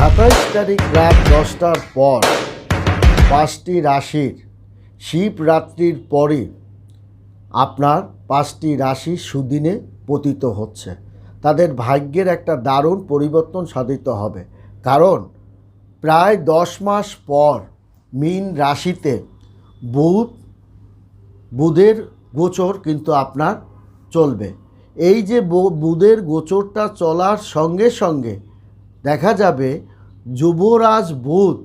সাতাইশ তারিখ রাত দশটার পর পাঁচটি রাশির শিবরাত্রির পরে আপনার পাঁচটি রাশি সুদিনে পতিত হচ্ছে। তাদের ভাগ্যের একটা দারুণ পরিবর্তন সাধিত হবে। কারণ প্রায় দশ মাস পর মীন রাশিতে বুধ, বুধের গোচর কিন্তু আপনার চলবে। এই যে বুধের গোচরটা চলার সঙ্গে সঙ্গে দেখা যাবে যুবরাজ বুধ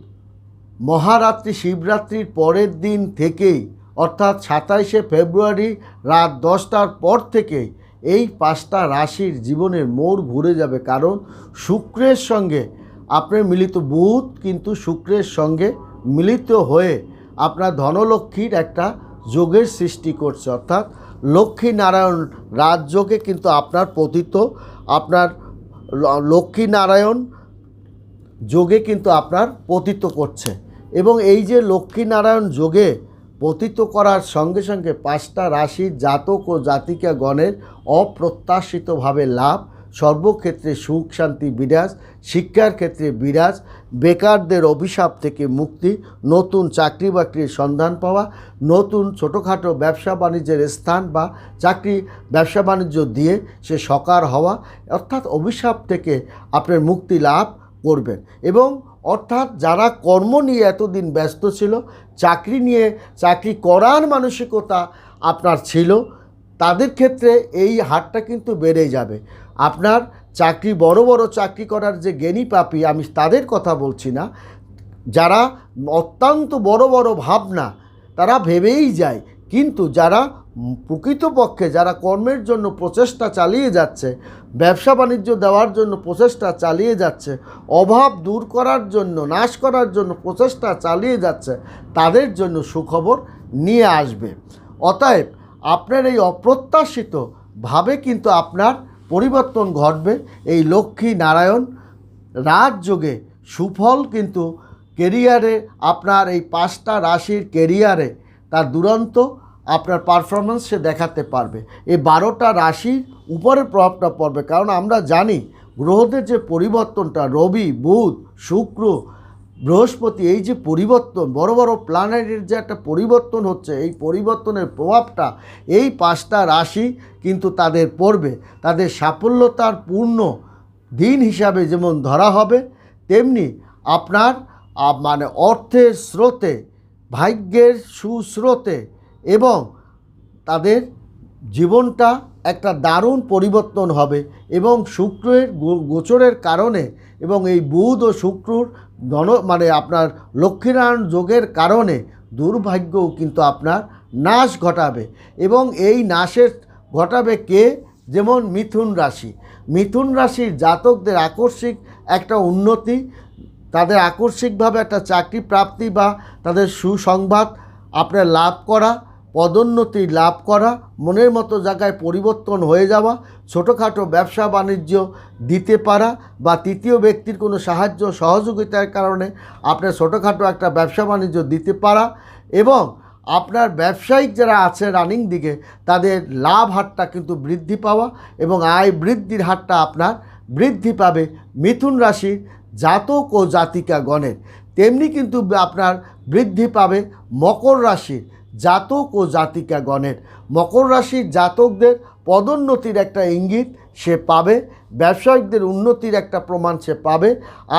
মহারাত্রি শিবরাত্রির পরের দিন থেকেই, অর্থাৎ সাতাইশে ফেব্রুয়ারি রাত দশটার পর থেকেই এই পাঁচটা রাশির জীবনের মোড় ঘুরে যাবে। কারণ শুক্রের সঙ্গে আপনার মিলিত বুধ কিন্তু শুক্রের সঙ্গে মিলিত হয়ে আপনার ধনলক্ষ্মীর একটা যোগের সৃষ্টি করছে। অর্থাৎ লক্ষ্মী নারায়ণ রাজযোগে কিন্তু আপনার পতিত, আপনার ল- লক্ষ্মী নারায়ণ যোগে কিন্তু আপনার পতিত করছে। এবং এই যে লক্ষ্মীনারায়ণ যোগে পতিত করার সঙ্গে সঙ্গে পাঁচটা রাশির জাতক ও জাতিকা গণের অপ্রত্যাশিতভাবে লাভ, সর্বক্ষেত্রে সুখ, শান্তি বিরাজ শিক্ষার ক্ষেত্রে বিরাজ, বেকারদের অভিশাপ থেকে মুক্তি, নতুন চাকরি বাকরির সন্ধান পাওয়া, নতুন ছোটোখাটো ব্যবসা বাণিজ্যের স্থান বা চাকরি ব্যবসা বাণিজ্য দিয়ে সে সকার হওয়া, অর্থাৎ অভিশাপ থেকে আপনার মুক্তি লাভ করবেন। এবং অর্থাৎ যারা কর্ম নিয়ে এতদিন ব্যস্ত ছিল, চাকরি নিয়ে, চাকরি করার মানসিকতা আপনার ছিল, তাদের ক্ষেত্রে এই হারটা কিন্তু বেড়ে যাবে। আপনার চাকরি, বড় বড় চাকরি করার যে জ্ঞানী পাপি, আমি তাদের কথা বলছি না, যারা অত্যন্ত বড় বড় ভাবনা, তারা ভেবেই যায় কিন্তু যারা প্রকৃতপক্ষে যারা কর্মের জন্য প্রচেষ্টা চালিয়ে যাচ্ছে, ব্যবসা বাণিজ্য দেওয়ার জন্য প্রচেষ্টা চালিয়ে যাচ্ছে, অভাব দূর করার জন্য, নাশ করার জন্য প্রচেষ্টা চালিয়ে যাচ্ছে, তাদের জন্য সুখবর নিয়ে আসবে। অতএব আপনার এই অপ্রত্যাশিত ভাবে কিন্তু আপনার পরিবর্তন ঘটবে। এই লক্ষ্মী নারায়ণ রাজযোগে সুফল কিন্তু কেরিয়ারে আপনার এই পাঁচটা রাশির কেরিয়ারে তার দুরন্ত আপনার পারফরমেন্স সে দেখাতে পারবে। এই বারোটা রাশির উপরে প্রভাবটা পড়বে, কারণ আমরা জানি গ্রহদের যে পরিবর্তনটা, রবি, বুধ, শুক্র, বৃহস্পতি, এই যে পরিবর্তন, বড় বড় প্ল্যানেটের যে একটা পরিবর্তন হচ্ছে, এই পরিবর্তনের প্রভাবটা এই পাঁচটা রাশি কিন্তু তাদের পড়বে। তাদের সাফল্যতার পূর্ণ দিন হিসাবে যেমন ধরা হবে, তেমনি আপনার মানে অর্থের স্রোতে ভাগ্যের সুস্রোতে এবং তাদের জীবনটা একটা দারুণ পরিবর্তন হবে এবং শুক্রের গোচরের কারণে এবং এই বুধ ও শুক্রর ধন মানে আপনার লক্ষ্মীনারায়ণ যোগের কারণে দুর্ভাগ্যও কিন্তু আপনার নাশ ঘটাবে এবং এই নাশের ঘটাবে কে? যেমন মিথুন রাশি। মিথুন রাশির জাতকদের আকস্মিক একটা উন্নতি তাদের আকস্মিকভাবে একটা চাকরি প্রাপ্তি বা তাদের সুসংবাদ আপনার লাভ করা, পদোন্নতি লাভ করা, মনের মতো জায়গায় পরিবর্তন হয়ে যাওয়া, ছোটোখাটো ব্যবসা বাণিজ্য দিতে পারা বা তৃতীয় ব্যক্তির কোনো সাহায্য সহযোগিতার কারণে আপনার ছোটোখাটো একটা ব্যবসা বাণিজ্য দিতে পারা এবং আপনার ব্যবসায়িক যারা আছে রানিং দিকে, তাদের লাভ হারটা কিন্তু বৃদ্ধি পাওয়া এবং আয় বৃদ্ধির হারটা আপনার বৃদ্ধি পাবে। মিথুন রাশির জাতক ও জাতিকা গণের তেমনি কিন্তু আপনার বৃদ্ধি পাবে মকর রাশির জাতক ও জাতিকা গণের মকর রাশির জাতকদের পদোন্নতির একটা ইঙ্গিত সে পাবে, ব্যবসায়িকদের উন্নতির একটা প্রমাণ সে পাবে,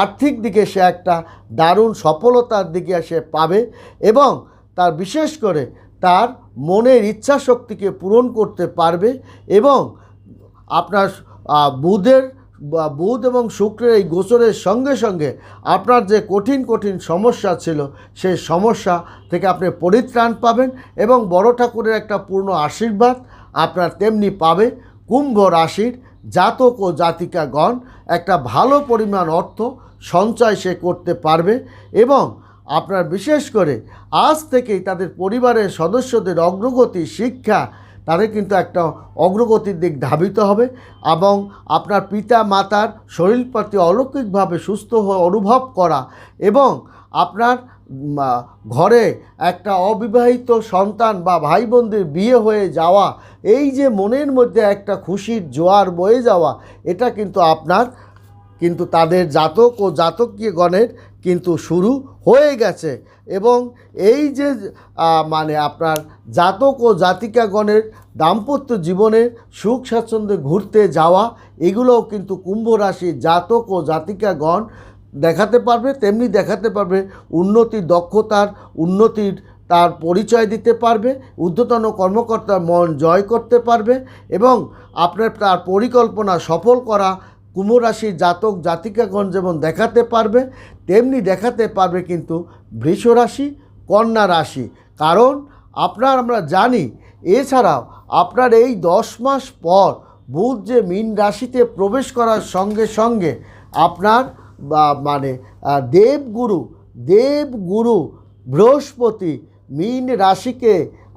আর্থিক দিকে সে একটা দারুণ সফলতার দিকে সে পাবে এবং তার বিশেষ করে তার মনের ইচ্ছা শক্তিকে পূরণ করতে পারবে এবং আপনার বুধের বা বুধ এবং শুক্রের এই গোচরের সঙ্গে সঙ্গে আপনার যে কঠিন কঠিন সমস্যা ছিল, সেই সমস্যা থেকে আপনি পরিত্রাণ পাবেন এবং বড় ঠাকুরের একটা পূর্ণ আশীর্বাদ আপনার তেমনি পাবে। কুম্ভ রাশির জাতক ও জাতিকাগণ একটা ভালো পরিমাণ অর্থ সঞ্চয় সে করতে পারবে এবং আপনার বিশেষ করে আজ থেকেই তাদের পরিবারের সদস্যদের অগ্রগতি, শিক্ষা তাদের কিন্তু একটা অগ্রগতির দিক ধাবিত হবে এবং আপনার পিতা মাতার শরীর প্রতি অলৌকিকভাবে সুস্থ অনুভব করা এবং আপনার ঘরে একটা অবিবাহিত সন্তান বা ভাই বোনদের বিয়ে হয়ে যাওয়া, এই যে মনের মধ্যে একটা খুশির জোয়ার বয়ে যাওয়া, এটা কিন্তু আপনার, কিন্তু তাদের জাতক ও জাতকীয় গণের কিন্তু শুরু হয়ে গেছে। এবং এই যে মানে আপনার জাতক ও জাতিকাগণের দাম্পত্য জীবনে সুখ স্বাচ্ছন্দ্যে ঘুরতে যাওয়া, এগুলোও কিন্তু কুম্ভ রাশির জাতক ও জাতিকাগণ দেখাতে পারবে, তেমনি দেখাতে পারবে উন্নতির দক্ষতার, উন্নতির তার পরিচয় দিতে পারবে, ঊর্ধ্বতন কর্মকর্তার মন জয় করতে পারবে এবং আপনার তার পরিকল্পনা সফল করা কুম্ভ রাশির জাতক জাতিকাগণ যেমন দেখাতে পারবে, তেমনি দেখাতে পারবে কিন্তু বৃষ রাশি কন্যা রাশি। কারণ আপনার আমরা জানি, এছাড়াও আপনার এই দশ মাস পর বুধ যে মীন রাশিতে প্রবেশ করার সঙ্গে সঙ্গে আপনার মানে দেবগুরু দেবগুরু বৃহস্পতি মীন রাশিকে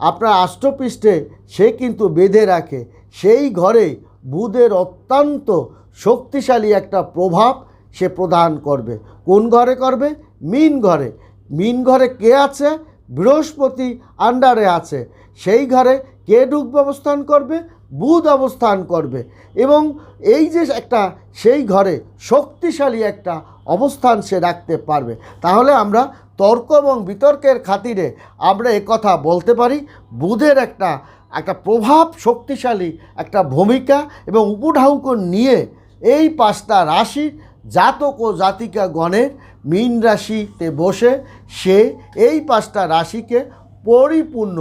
আপনার আষ্টপৃষ্ঠে সে কিন্তু বেঁধে রাখে। সেই ঘরে বুধের অত্যন্ত শক্তিশালী একটা প্রভাব সে প্রদান করবে। কোন ঘরে করবে? মিন ঘরে। মিন ঘরে কে আছে? বৃহস্পতি আন্ডারে আছে। সেই ঘরে কে ঢুকবে অবস্থান করবে? বুধ অবস্থান করবে। এবং এই যে একটা সেই ঘরে শক্তিশালী একটা অবস্থান সে রাখতে পারবে। তাহলে আমরা তর্ক এবং বিতর্কের খাতিরে আমরা কথা বলতে পারি। বুধের একটা একটা প্রভাব শক্তিশালী, একটা ভূমিকা এবং উপঢাউক নিয়ে এই পাঁচটা রাশি জাতক ও জাতিকা গণের মীন রাশিতে বসে সে এই পাঁচটা রাশিকে পরিপূর্ণ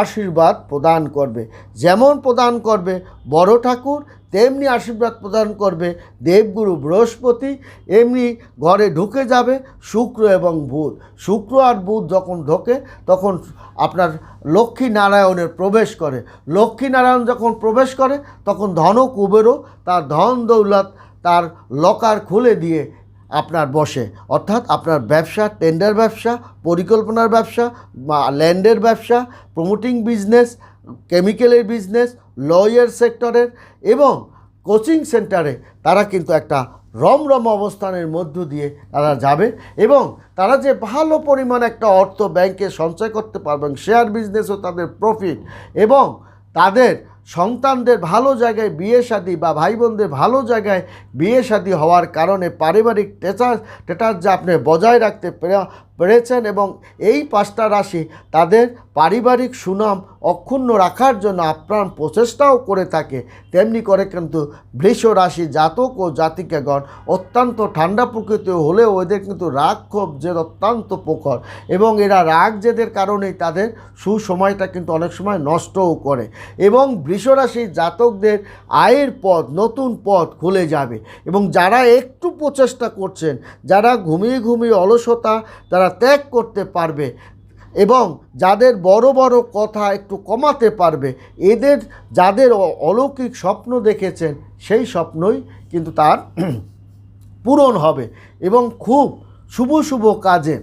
আশীর্বাদ প্রদান করবে। যেমন প্রদান করবে বড় ঠাকুর তেমনি আশীর্বাদ প্রদান করবে দেবগুরু বৃহস্পতি, এমনি ঘরে ঢুকে যাবে শুক্র এবং বুধ। শুক্র আর বুধ যখন ঢোকে, তখন আপনার লক্ষ্মী নারায়ণের প্রবেশ করে। লক্ষ্মী নারায়ণ যখন প্রবেশ করে, তখন ধন কুবেরও তার ধন দৌলত তার লকার খুলে দিয়ে আপনার বসে। অর্থাৎ আপনার ব্যবসা, টেন্ডার ব্যবসা, পরিকল্পনার ব্যবসা ল্যান্ডের ব্যবসা প্রমোটিং বিজনেস কেমিক্যালের বিজনেস লয়ার সেক্টরের এবং কোচিং সেন্টারে তারা কিন্তু একটা রমরম অবস্থানের মধ্য দিয়ে তারা যাবে এবং তারা যে ভালো পরিমাণ একটা অর্থ ব্যাংকে সঞ্চয় করতে পারবেন শেয়ার বিজনেসও তাদের প্রফিট এবং তাদের সন্তানদের ভালো জায়গায় বিয়ে শাদী বা ভাই বোনদের ভালো জায়গায় বিয়ে শাদী হওয়ার কারণে পারিবারিক টেচার টেটার যে আপনি বজায় রাখতে পেরেছেন এবং এই পাঁচটা রাশি তাদের পারিবারিক সুনাম অক্ষুণ্ণ রাখার জন্য আপ্রাণ প্রচেষ্টাও করে থাকে। তেমনি করে কিন্তু বৃষ রাশি জাতক ও জাতিকাগণ অত্যন্ত ঠান্ডা প্রকৃতি হলেও এদের কিন্তু রাগ ক্ষোভ যে অত্যন্ত প্রখর এবং এরা রাগ জেদের কারণেই তাদের সুসময়টা কিন্তু অনেক সময় নষ্টও করে এবং বৃষরাশির জাতকদের আয়ের পথ, নতুন পথ খুলে যাবে এবং যারা একটু প্রচেষ্টা করছেন, যারা ঘুমিয়ে ঘুমিয়ে অলসতা, তারা ত্যাগ করতে পারবে এবং যাদের বড় বড় কথা একটু কমাতে পারবে, এদের যাদের অলৌকিক স্বপ্ন দেখেছেন সেই স্বপ্নই কিন্তু তার পূরণ হবে এবং খুব শুভ শুভ কাজে।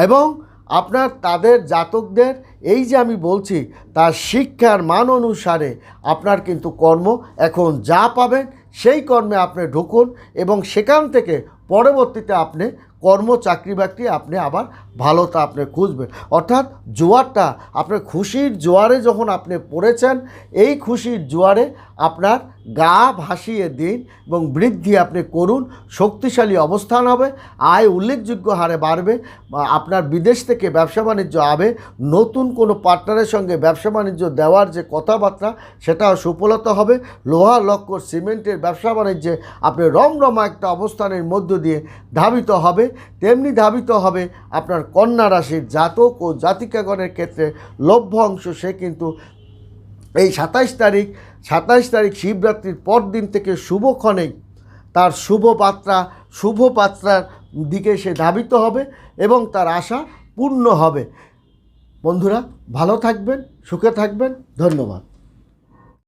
এবং আপনার তাদের জাতকদের, এই যে আমি বলছি, তার শিক্ষার মান অনুসারে আপনার কিন্তু কর্ম এখন যা পাবেন সেই কর্মে আপনি ঢুকুন এবং সেখান থেকে পরবর্তীতে আপনি কর্ম, চাকরি বাকরি আপনি আবার ভালোটা আপনি খুঁজবেন। অর্থাৎ জোয়ারটা আপনার খুশির জোয়ারে যখন আপনি পড়েছেন, এই খুশির জোয়ারে আপনার গা ভাসিয়ে দিন এবং বৃদ্ধি আপনি করুন, শক্তিশালী অবস্থান হবে, আয় উল্লেখযোগ্য হারে বাড়বে, আপনার বিদেশ থেকে ব্যবসা বাণিজ্য আবে, নতুন কোনো পার্টনারের সঙ্গে ব্যবসা বাণিজ্য দেওয়ার যে কথাবার্তা, সেটাও সুফলতা হবে, লোহা, লক্কর, সিমেন্টের ব্যবসা বাণিজ্যে আপনি রমরমা একটা অবস্থানের মধ্য দিয়ে ধাবিত হবে, তেমনি ধাবিত হবে আপনার কন্যা রাশির জাতক ও জাতিকাগণের ক্ষেত্রে লভ্য অংশ সে কিন্তু এই সাতাইশ তারিখ সাতাইশ তারিখ শিবরাত্রির পর দিন থেকে শুভক্ষণে তার শুভ পাত্রা শুভ পাত্রার দিকে সে ধাবিত হবে এবং তার আশা পূর্ণ হবে। বন্ধুরা, ভালো থাকবেন, সুখে থাকবেন। ধন্যবাদ।